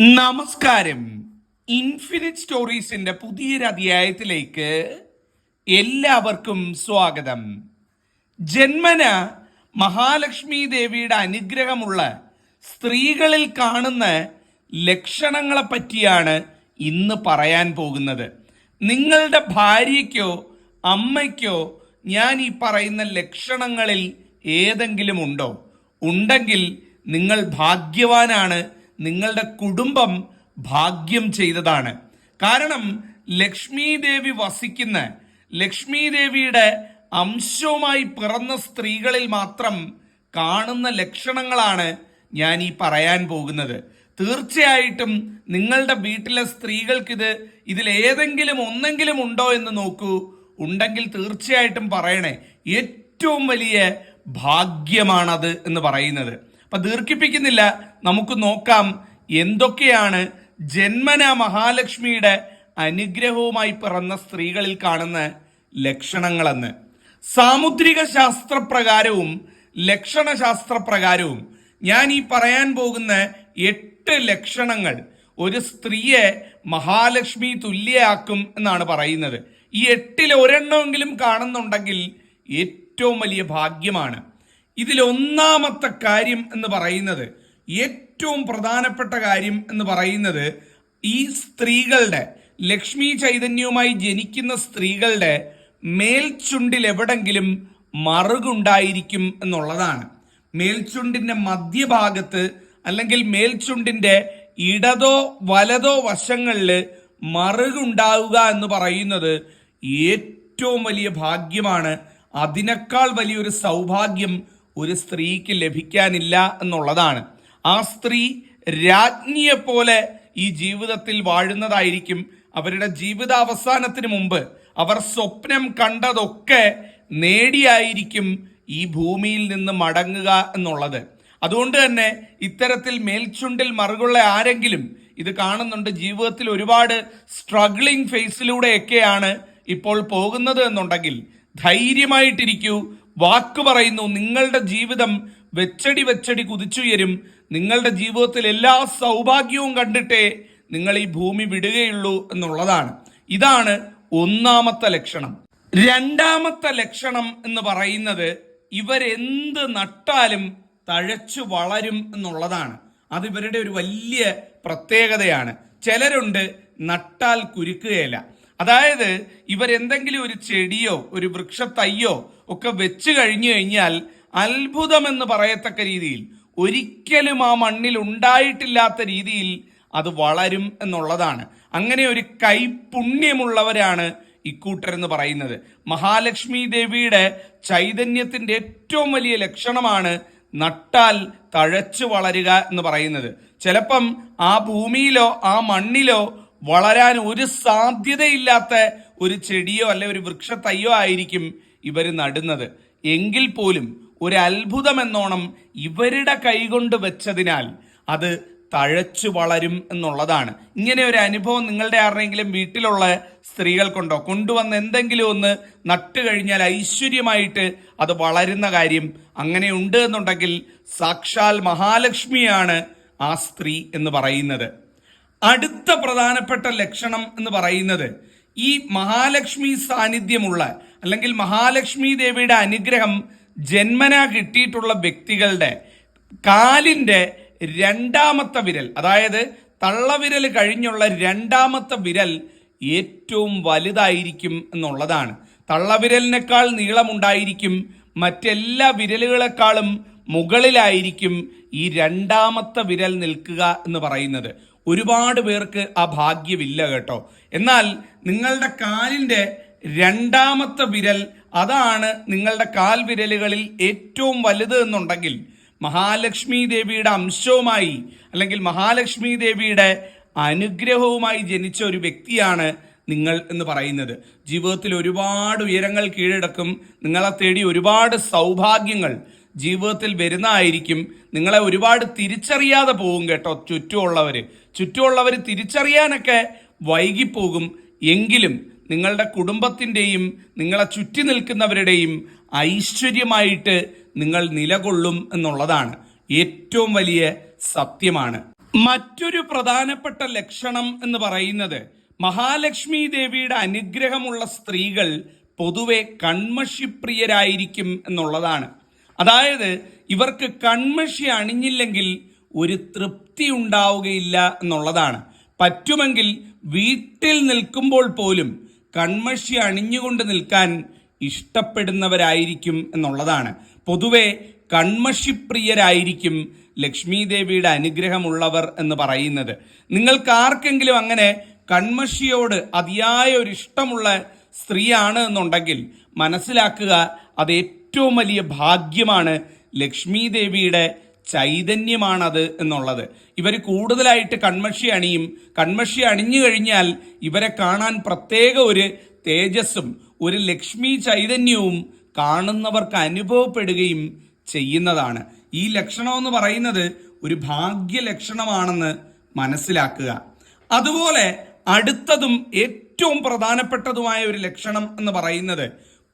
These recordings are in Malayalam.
നമസ്കാരം. ഇൻഫിനിറ്റ് സ്റ്റോറീസിന്റെ പുതിയൊരു അധ്യായത്തിലേക്ക് എല്ലാവർക്കും സ്വാഗതം. ജന്മന മഹാലക്ഷ്മി ദേവിയുടെ അനുഗ്രഹമുള്ള സ്ത്രീകളിൽ കാണുന്ന ലക്ഷണങ്ങളെ പറ്റിയാണ് ഇന്ന് പറയാൻ പോകുന്നത്. നിങ്ങളുടെ ഭാര്യയ്ക്കോ അമ്മയ്ക്കോ ഞാൻ ഈ പറയുന്ന ലക്ഷണങ്ങളിൽ ഏതെങ്കിലും ഉണ്ടോ? ഉണ്ടെങ്കിൽ നിങ്ങൾ ഭാഗ്യവാനാണ് നിങ്ങളുടെ കുടുംബം ഭാഗ്യം ചെയ്തതാണ്. കാരണം ലക്ഷ്മി ദേവി വസിക്കുന്ന ലക്ഷ്മി ദേവിയുടെ അംശവുമായി പിറന്ന സ്ത്രീകളിൽ മാത്രം കാണുന്ന ലക്ഷണങ്ങളാണ് ഞാൻ ഈ പറയാൻ പോകുന്നത്. തീർച്ചയായിട്ടും നിങ്ങളുടെ വീട്ടിലെ സ്ത്രീകൾക്കിത് ഇതിൽ ഏതെങ്കിലും ഒന്നെങ്കിലും ഉണ്ടോ എന്ന് നോക്കൂ. ഉണ്ടെങ്കിൽ തീർച്ചയായിട്ടും പറയണേ ഏറ്റവും വലിയ ഭാഗ്യമാണത് എന്ന് പറയുന്നത്. അപ്പൊ ദീർഘിപ്പിക്കുന്നില്ല. നമുക്ക് നോക്കാം എന്തൊക്കെയാണ് ജന്മന മഹാലക്ഷ്മിയുടെ അനുഗ്രഹവുമായി പിറന്ന സ്ത്രീകളിൽ കാണുന്ന ലക്ഷണങ്ങളെന്ന്. സാമുദ്രിക ശാസ്ത്രപ്രകാരവും ലക്ഷണശാസ്ത്രപ്രകാരവും ഞാൻ ഈ പറയാൻ പോകുന്ന എട്ട് ലക്ഷണങ്ങൾ ഒരു സ്ത്രീയെ മഹാലക്ഷ്മി തുല്യയാക്കും എന്നാണ് പറയുന്നത്. ഈ എട്ടിൽ ഒരെണ്ണമെങ്കിലും കാണുന്നുണ്ടെങ്കിൽ ഏറ്റവും വലിയ ഭാഗ്യമാണ്. ഇതിൽ ഒന്നാമത്തെ കാര്യം എന്ന് പറയുന്നത് ഏറ്റവും പ്രധാനപ്പെട്ട കാര്യം എന്ന് പറയുന്നത് ഈ സ്ത്രീകളുടെ ലക്ഷ്മി ചൈതന്യവുമായി ജനിക്കുന്ന സ്ത്രീകളുടെ മേൽചുണ്ടിൽ എവിടെങ്കിലും മറുകുണ്ടായിരിക്കും എന്നുള്ളതാണ്. മേൽചുണ്ടിന്റെ മധ്യഭാഗത്ത് അല്ലെങ്കിൽ മേൽചുണ്ടിന്റെ ഇടതോ വലതോ വശങ്ങളിൽ മറുകുണ്ടാവുക എന്ന് പറയുന്നത് ഏറ്റവും വലിയ ഭാഗ്യമാണ്. അതിനേക്കാൾ വലിയൊരു സൗഭാഗ്യം ഒരു സ്ത്രീക്ക് ലഭിക്കാനില്ല എന്നുള്ളതാണ്. ആ സ്ത്രീ രാജ്ഞിയെ പോലെ ഈ ജീവിതത്തിൽ വാഴുന്നതായിരിക്കും. അവരുടെ ജീവിതാവസാനത്തിന് മുമ്പ് അവർ സ്വപ്നം കണ്ടതൊക്കെ നേടിയായിരിക്കും ഈ ഭൂമിയിൽ നിന്ന് മടങ്ങുക എന്നുള്ളത്. അതുകൊണ്ട് തന്നെ ഇത്തരത്തിൽ മേൽച്ചുണ്ടിൽ മറുകുള്ള ആരെങ്കിലും ഇത് കാണുന്നുണ്ട്. ജീവിതത്തിൽ ഒരുപാട് സ്ട്രഗ്ലിംഗ് ഫേസിലൂടെയൊക്കെയാണ് ഇപ്പോൾ പോകുന്നത് എന്നുണ്ടെങ്കിൽ ധൈര്യമായിട്ടിരിക്കൂ. വാക്ക് പറയുന്നു നിങ്ങളുടെ ജീവിതം വെച്ചടി വെച്ചടി കുതിച്ചുയരും. നിങ്ങളുടെ ജീവിതത്തിൽ എല്ലാ സൗഭാഗ്യവും കണ്ടിട്ടേ നിങ്ങൾ ഈ ഭൂമി വിടുകയുള്ളൂ എന്നുള്ളതാണ്. ഇതാണ് ഒന്നാമത്തെ ലക്ഷണം. രണ്ടാമത്തെ ലക്ഷണം എന്ന് പറയുന്നത് ഇവരെന്ത് നട്ടാലും തഴച്ചു വളരും എന്നുള്ളതാണ്. അത് ഇവരുടെ ഒരു വലിയ പ്രത്യേകതയാണ്. ചിലരുണ്ട് നട്ടാൽ കുരുക്കുകയില്ല. അതായത് ഇവരെന്തെങ്കിലും ഒരു ചെടിയോ ഒരു വൃക്ഷത്തയ്യോ ഒക്കെ വെച്ച് കഴിഞ്ഞു കഴിഞ്ഞാൽ അത്ഭുതം എന്ന് പറയത്തക്ക രീതിയിൽ ഒരിക്കലും ആ മണ്ണിൽ ഉണ്ടായിട്ടില്ലാത്ത രീതിയിൽ അത് വളരും എന്നുള്ളതാണ്. അങ്ങനെ ഒരു കൈപുണ്യമുള്ളവരാണ് ഇക്കൂട്ടരെന്ന് പറയുന്നത്. മഹാലക്ഷ്മി ദേവിയുടെ ചൈതന്യത്തിന്റെ ഏറ്റവും വലിയ ലക്ഷണമാണ് നട്ടാൽ തഴച്ചു വളരുക എന്ന് പറയുന്നത്. ചിലപ്പം ആ ഭൂമിയിലോ ആ മണ്ണിലോ വളരാൻ ഒരു സാധ്യതയില്ലാത്ത ഒരു ചെടിയോ അല്ലെ ഒരു വൃക്ഷത്തയ്യോ ആയിരിക്കും ഇവർ നടുന്നത്. എങ്കിൽ പോലും ഒരു അത്ഭുതം എന്നോണം ഇവരുടെ കൈകൊണ്ട് വെച്ചതിനാൽ അത് തഴച്ചു വളരും എന്നുള്ളതാണ്. ഇങ്ങനെ ഒരു അനുഭവം നിങ്ങളുടെ ആരുടെയെങ്കിലും വീട്ടിലുള്ള സ്ത്രീകൾക്കുണ്ടോ കൊണ്ടുവന്ന് എന്തെങ്കിലും ഒന്ന് നട്ടു കഴിഞ്ഞാൽ ഐശ്വര്യമായിട്ട് അത് വളരുന്ന കാര്യം അങ്ങനെ ഉണ്ട് എന്നുണ്ടെങ്കിൽ സാക്ഷാൽ മഹാലക്ഷ്മിയാണ് ആ സ്ത്രീ എന്ന് പറയുന്നത്. അടുത്ത പ്രധാനപ്പെട്ട ലക്ഷണം എന്ന് പറയുന്നത് ഈ മഹാലക്ഷ്മി സാന്നിധ്യമുള്ള അല്ലെങ്കിൽ മഹാലക്ഷ്മി ദേവിയുടെ അനുഗ്രഹം ജന്മന കിട്ടിയിട്ടുള്ള വ്യക്തികളുടെ കാലിന്റെ രണ്ടാമത്തെ വിരൽ അതായത് തള്ളവിരൽ കഴിഞ്ഞുള്ള രണ്ടാമത്തെ വിരൽ ഏറ്റവും വലുതായിരിക്കും എന്നുള്ളതാണ്. തള്ളവിരലിനേക്കാൾ നീളമുണ്ടായിരിക്കും മറ്റെല്ലാ വിരലുകളെക്കാളും മുകളിലായിരിക്കും ഈ രണ്ടാമത്തെ വിരൽ നിൽക്കുക എന്ന് പറയുന്നത്. ഒരുപാട് പേർക്ക് ആ ഭാഗ്യമില്ല കേട്ടോ. എന്നാൽ നിങ്ങളുടെ കാലിന്റെ രണ്ടാമത്തെ വിരൽ അതാണ് നിങ്ങളുടെ കാൽ വിരലുകളിൽ ഏറ്റവും വലുത് എന്നുണ്ടെങ്കിൽ മഹാലക്ഷ്മി ദേവിയുടെ അംശവുമായി അല്ലെങ്കിൽ മഹാലക്ഷ്മി ദേവിയുടെ അനുഗ്രഹവുമായി ജനിച്ച ഒരു വ്യക്തിയാണ് നിങ്ങൾ എന്ന് പറയുന്നത്. ജീവിതത്തിൽ ഒരുപാട് ഉയരങ്ങൾ കീഴടക്കും. നിങ്ങളെ തേടി ഒരുപാട് സൗഭാഗ്യങ്ങൾ ജീവിതത്തിൽ വരുന്നതായിരിക്കും. നിങ്ങളെ ഒരുപാട് തിരിച്ചറിയാതെ പോകും കേട്ടോ ചുറ്റുമുള്ളവർ. ചുറ്റുമുള്ളവർ തിരിച്ചറിയാനൊക്കെ വൈകിപ്പോകും. എങ്കിലും നിങ്ങളുടെ കുടുംബത്തിന്റെയും നിങ്ങളെ ചുറ്റി നിൽക്കുന്നവരുടെയും ഐശ്വര്യമായിട്ട് നിങ്ങൾ നിലകൊള്ളും എന്നുള്ളതാണ് ഏറ്റവും വലിയ സത്യമാണ്. മറ്റൊരു പ്രധാനപ്പെട്ട ലക്ഷണം എന്ന് പറയുന്നത് മഹാലക്ഷ്മി ദേവിയുടെ അനുഗ്രഹമുള്ള സ്ത്രീകൾ പൊതുവെ കൺമഷിപ്രിയരായിരിക്കും എന്നുള്ളതാണ്. അതായത് ഇവർക്ക് കൺമഷി അണിഞ്ഞില്ലെങ്കിൽ ഒരു തൃപ്തി ഉണ്ടാവുകയില്ല എന്നുള്ളതാണ്. പറ്റുമെങ്കിൽ വീട്ടിൽ നിൽക്കുമ്പോൾ പോലും കൺമഷി അണിഞ്ഞുകൊണ്ട് നിൽക്കാൻ ഇഷ്ടപ്പെടുന്നവരായിരിക്കും എന്നുള്ളതാണ്. പൊതുവെ കൺമഷിപ്രിയരായിരിക്കും ലക്ഷ്മി ദേവിയുടെ അനുഗ്രഹമുള്ളവർ എന്ന് പറയുന്നത്. നിങ്ങൾക്ക് ആർക്കെങ്കിലും അങ്ങനെ കൺമഷിയോട് അതിയായ ഒരു ഇഷ്ടമുള്ള സ്ത്രീയാണ് എന്നുണ്ടെങ്കിൽ മനസ്സിലാക്കുക അത് ഏറ്റവും വലിയ ഭാഗ്യമാണ് ലക്ഷ്മി ദേവിയുടെ ചൈതന്യമാണത് എന്നുള്ളത്. ഇവർ കൂടുതലായിട്ട് കൺമഷി അണിയും. കൺമഷി അണിഞ്ഞു കഴിഞ്ഞാൽ ഇവരെ കാണാൻ പ്രത്യേക ഒരു തേജസ്സും ഒരു ലക്ഷ്മി ചൈതന്യവും കാണുന്നവർക്ക് അനുഭവപ്പെടുകയും ചെയ്യുന്നതാണ്. ഈ ലക്ഷണം എന്ന് പറയുന്നത് ഒരു ഭാഗ്യ ലക്ഷണമാണെന്ന് മനസ്സിലാക്കുക. അതുപോലെ അടുത്തതും ഏറ്റവും പ്രധാനപ്പെട്ടതുമായ ഒരു ലക്ഷണം എന്ന് പറയുന്നത്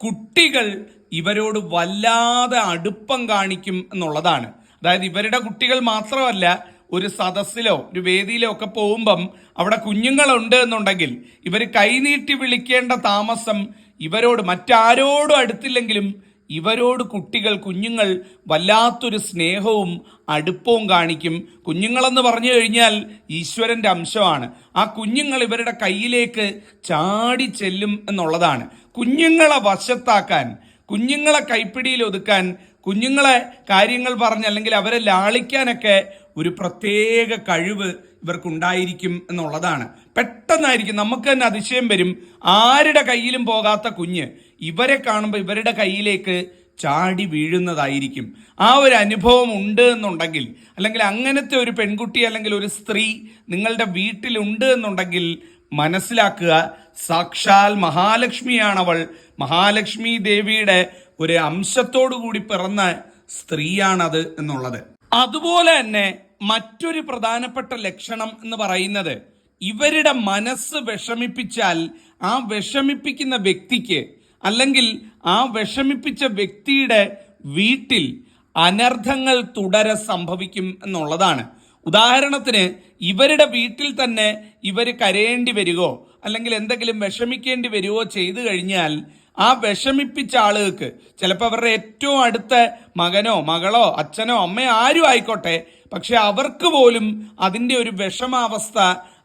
കുട്ടികൾ ഇവരോട് വല്ലാതെ അടുപ്പം കാണിക്കും എന്നുള്ളതാണ്. അതായത് ഇവരുടെ കുട്ടികൾ മാത്രമല്ല ഒരു സദസ്സിലോ ഒരു വേദിയിലോ ഒക്കെ പോകുമ്പം അവിടെ കുഞ്ഞുങ്ങളുണ്ട് എന്നുണ്ടെങ്കിൽ ഇവർ കൈനീട്ടി വിളിക്കേണ്ട താമസം ഇവരോട് മറ്റാരോടും അടുത്തില്ലെങ്കിലും ഇവരോട് കുട്ടികൾ കുഞ്ഞുങ്ങൾ വല്ലാത്തൊരു സ്നേഹവും അടുപ്പവും കാണിക്കും. കുഞ്ഞുങ്ങളെന്ന് പറഞ്ഞു കഴിഞ്ഞാൽ ഈശ്വരന്റെ അംശമാണ്. ആ കുഞ്ഞുങ്ങൾ ഇവരുടെ കയ്യിലേക്ക് ചാടി ചെല്ലും എന്നുള്ളതാണ്. കുഞ്ഞുങ്ങളെ വശത്താക്കാൻ കുഞ്ഞുങ്ങളെ കൈപ്പിടിയിൽ ഒതുക്കാൻ കുഞ്ഞുങ്ങളെ കാര്യങ്ങൾ പറഞ്ഞ് അല്ലെങ്കിൽ അവരെ ലാളിക്കാനൊക്കെ ഒരു പ്രത്യേക കഴിവ് ഇവർക്കുണ്ടായിരിക്കും എന്നുള്ളതാണ്. പെട്ടെന്നായിരിക്കും നമുക്ക് തന്നെ അതിശയം വരും ആരുടെ കയ്യിലും പോകാത്ത കുഞ്ഞ് ഇവരെ കാണുമ്പോൾ ഇവരുടെ കയ്യിലേക്ക് ചാടി വീഴുന്നതായിരിക്കും. ആ ഒരു അനുഭവം ഉണ്ട് എന്നുണ്ടെങ്കിൽ അല്ലെങ്കിൽ അങ്ങനത്തെ ഒരു പെൺകുട്ടി അല്ലെങ്കിൽ ഒരു സ്ത്രീ നിങ്ങളുടെ വീട്ടിലുണ്ട് എന്നുണ്ടെങ്കിൽ മനസ്സിലാക്കുക സാക്ഷാൽ മഹാലക്ഷ്മിയാണവൾ. മഹാലക്ഷ്മി ദേവിയുടെ ഒരു അംശത്തോടു കൂടി പിറന്ന സ്ത്രീയാണത് എന്നുള്ളത്. അതുപോലെ തന്നെ മറ്റൊരു പ്രധാനപ്പെട്ട ലക്ഷണം എന്ന് പറയുന്നത് ഇവരുടെ മനസ്സ് വിഷമിപ്പിച്ചാൽ ആ വിഷമിപ്പിക്കുന്ന വ്യക്തിക്ക് അല്ലെങ്കിൽ ആ വിഷമിപ്പിച്ച വ്യക്തിയുടെ വീട്ടിൽ അനർത്ഥങ്ങൾ തുടരെ സംഭവിക്കും എന്നുള്ളതാണ്. ഉദാഹരണത്തിന് ഇവരുടെ വീട്ടിൽ തന്നെ ഇവർ കരയേണ്ടി വരികയോ അല്ലെങ്കിൽ എന്തെങ്കിലും വിഷമിക്കേണ്ടി വരികയോ ചെയ്തു കഴിഞ്ഞാൽ ആ വിഷമിപ്പിച്ച ആളുകൾക്ക് ചിലപ്പോൾ അവരുടെ ഏറ്റവും അടുത്ത മകനോ മകളോ അച്ഛനോ അമ്മയോ ആരും ആയിക്കോട്ടെ പക്ഷെ അവർക്ക് പോലും അതിന്റെ ഒരു വിഷമാവസ്ഥ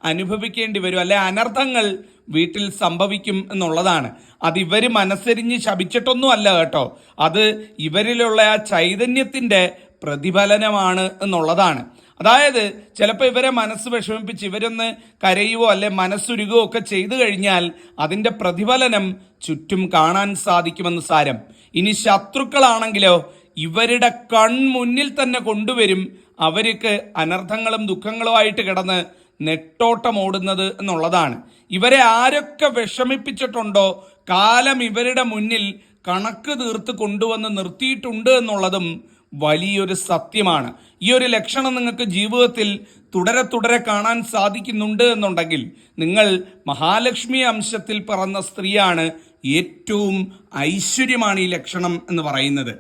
അനുഭവിക്കേണ്ടി വരും അല്ലെ അനർത്ഥങ്ങൾ വീട്ടിൽ സംഭവിക്കും എന്നുള്ളതാണ്. അത് ഇവർ മനസ്സരിഞ്ഞ് ശപിച്ചിട്ടൊന്നും അല്ല കേട്ടോ. അത് ഇവരിലുള്ള ആ ചൈതന്യത്തിന്റെ പ്രതിഫലനമാണ് എന്നുള്ളതാണ്. അതായത് ചിലപ്പോൾ ഇവരെ മനസ്സ് വിഷമിപ്പിച്ച് ഇവരൊന്ന് കരയുകയോ അല്ലെ മനസ്സുരുകയോ ഒക്കെ ചെയ്തു കഴിഞ്ഞാൽ അതിന്റെ പ്രതിഫലനം ചുറ്റും കാണാൻ സാധിക്കുമെന്ന് സാരം. ഇനി ശത്രുക്കളാണെങ്കിലോ ഇവരുടെ കൺമുന്നിൽ തന്നെ കൊണ്ടുവരും. അവർക്ക് അനർത്ഥങ്ങളും ദുഃഖങ്ങളുമായിട്ട് കിടന്ന് നെട്ടോട്ടം ഓടുന്നത് എന്നുള്ളതാണ്. ഇവരെ ആരൊക്കെ വിഷമിപ്പിച്ചിട്ടുണ്ടോ കാലം ഇവരുടെ മുന്നിൽ കണക്ക് തീർത്ത് കൊണ്ടുവന്ന് നിർത്തിയിട്ടുണ്ട് എന്നുള്ളതും വലിയൊരു സത്യമാണ്. ഈ ഒരു ലക്ഷണം നിങ്ങൾക്ക് ജീവിതത്തിൽ തുടരെ തുടരെ കാണാൻ സാധിക്കുന്നുണ്ട് എന്നുണ്ടെങ്കിൽ നിങ്ങൾ മഹാലക്ഷ്മി അംശത്തിൽ പറന്ന സ്ത്രീയാണ് ഏറ്റവും ഐശ്വര്യമാണ് ഈ ലക്ഷണം എന്ന് പറയുന്നത്.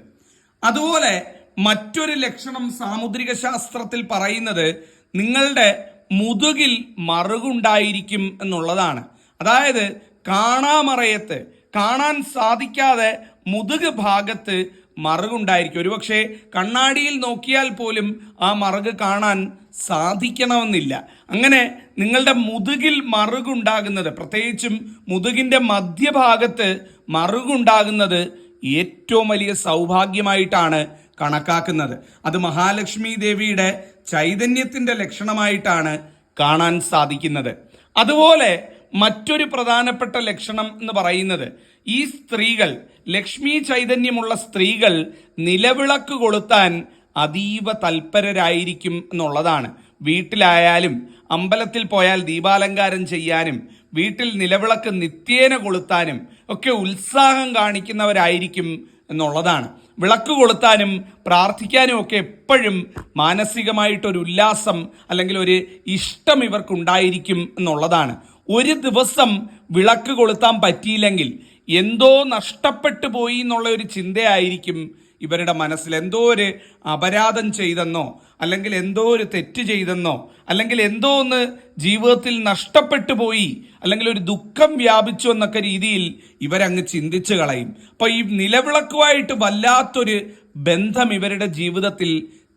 അതുപോലെ മറ്റൊരു ലക്ഷണം സാമുദ്രിക ശാസ്ത്രത്തിൽ പറയുന്നത് നിങ്ങളുടെ മുതുകിൽ മറുകുണ്ടായിരിക്കും എന്നുള്ളതാണ്. അതായത് കാണാമറയത്ത് കാണാൻ സാധിക്കാതെ മുതുക് ഭാഗത്ത് മറുകുണ്ടായിരിക്കും. ഒരുപക്ഷെ കണ്ണാടിയിൽ നോക്കിയാൽ പോലും ആ മറുക് കാണാൻ സാധിക്കണമെന്നില്ല. അങ്ങനെ നിങ്ങളുടെ മുതുകിൽ മറുകുണ്ടാകുന്നത് പ്രത്യേകിച്ചും മുതുകിന്റെ മധ്യഭാഗത്ത് മറുകുണ്ടാകുന്നത് ഏറ്റവും വലിയ സൗഭാഗ്യമായിട്ടാണ് കണക്കാക്കുന്നത്. അത് മഹാലക്ഷ്മി ദേവിയുടെ ചൈതന്യത്തിന്റെ ലക്ഷണമായിട്ടാണ് കാണാൻ സാധിക്കുന്നത്. അതുപോലെ മറ്റൊരു പ്രധാനപ്പെട്ട ലക്ഷണം എന്ന് പറയുന്നത് ഈ സ്ത്രീകൾ ലക്ഷ്മി ചൈതന്യമുള്ള സ്ത്രീകൾ നിലവിളക്ക് കൊളുത്താൻ അതീവ തൽപരരായിരിക്കും എന്നുള്ളതാണ്. വീട്ടിലായാലും അമ്പലത്തിൽ പോയാൽ ദീപാലങ്കാരം ചെയ്യാനും വീട്ടിൽ നിലവിളക്ക് നിത്യേന കൊളുത്താനും ഒക്കെ ഉത്സാഹം കാണിക്കുന്നവരായിരിക്കും എന്നുള്ളതാണ്. വിളക്ക് കൊളുത്താനും പ്രാർത്ഥിക്കാനും ഒക്കെ എപ്പോഴും മാനസികമായിട്ടൊരു ഉല്ലാസം അല്ലെങ്കിൽ ഒരു ഇഷ്ടം ഇവർക്കുണ്ടായിരിക്കും എന്നുള്ളതാണ്. ഒരു ദിവസം വിളക്ക് കൊളുത്താൻ പറ്റിയില്ലെങ്കിൽ എന്തോ നഷ്ടപ്പെട്ടു പോയി എന്നുള്ള ഒരു ചിന്തയായിരിക്കും ഇവരുടെ മനസ്സിൽ. എന്തോ ഒരു അപരാധം ചെയ്തെന്നോ അല്ലെങ്കിൽ എന്തോ ഒരു തെറ്റ് ചെയ്തെന്നോ അല്ലെങ്കിൽ എന്തോ ഒന്ന് ജീവിതത്തിൽ നഷ്ടപ്പെട്ടു പോയി അല്ലെങ്കിൽ ഒരു ദുഃഖം വ്യാപിച്ചു എന്നൊക്കെ രീതിയിൽ ഇവരങ്ങ് ചിന്തിച്ചു കളയും. അപ്പൊ ഈ നിലവിളക്കുമായിട്ട് വല്ലാത്തൊരു ബന്ധം ഇവരുടെ ജീവിതത്തിൽ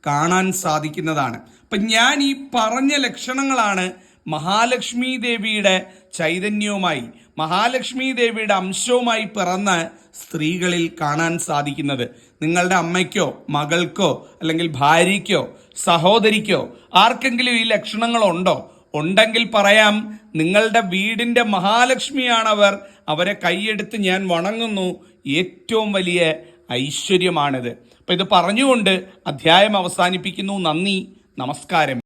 കാണാൻ സാധിക്കുന്നതാണ്. അപ്പൊ ഞാൻ ഈ പറഞ്ഞ ലക്ഷണങ്ങളാണ് മഹാലക്ഷ്മി ദേവിയുടെ ചൈതന്യവുമായി മഹാലക്ഷ്മി ദേവിയുടെ അംശവുമായി പിറന്ന സ്ത്രീകളിൽ കാണാൻ സാധിക്കുന്നത്. നിങ്ങളുടെ അമ്മയ്ക്കോ മകൾക്കോ അല്ലെങ്കിൽ ഭാര്യയ്ക്കോ സഹോദരിക്കോ ആർക്കെങ്കിലും ഈ ലക്ഷണങ്ങളുണ്ടോ? ഉണ്ടെങ്കിൽ പറയാം നിങ്ങളുടെ വീടിന്റെ മഹാലക്ഷ്മിയാണവർ. അവരെ കൈയെടുത്ത് ഞാൻ വണങ്ങുന്നു. ഏറ്റവും വലിയ ഐശ്വര്യമാണിത്. അപ്പം ഇത് പറഞ്ഞുകൊണ്ട് അധ്യായം അവസാനിപ്പിക്കുന്നു. നന്ദി. നമസ്കാരം.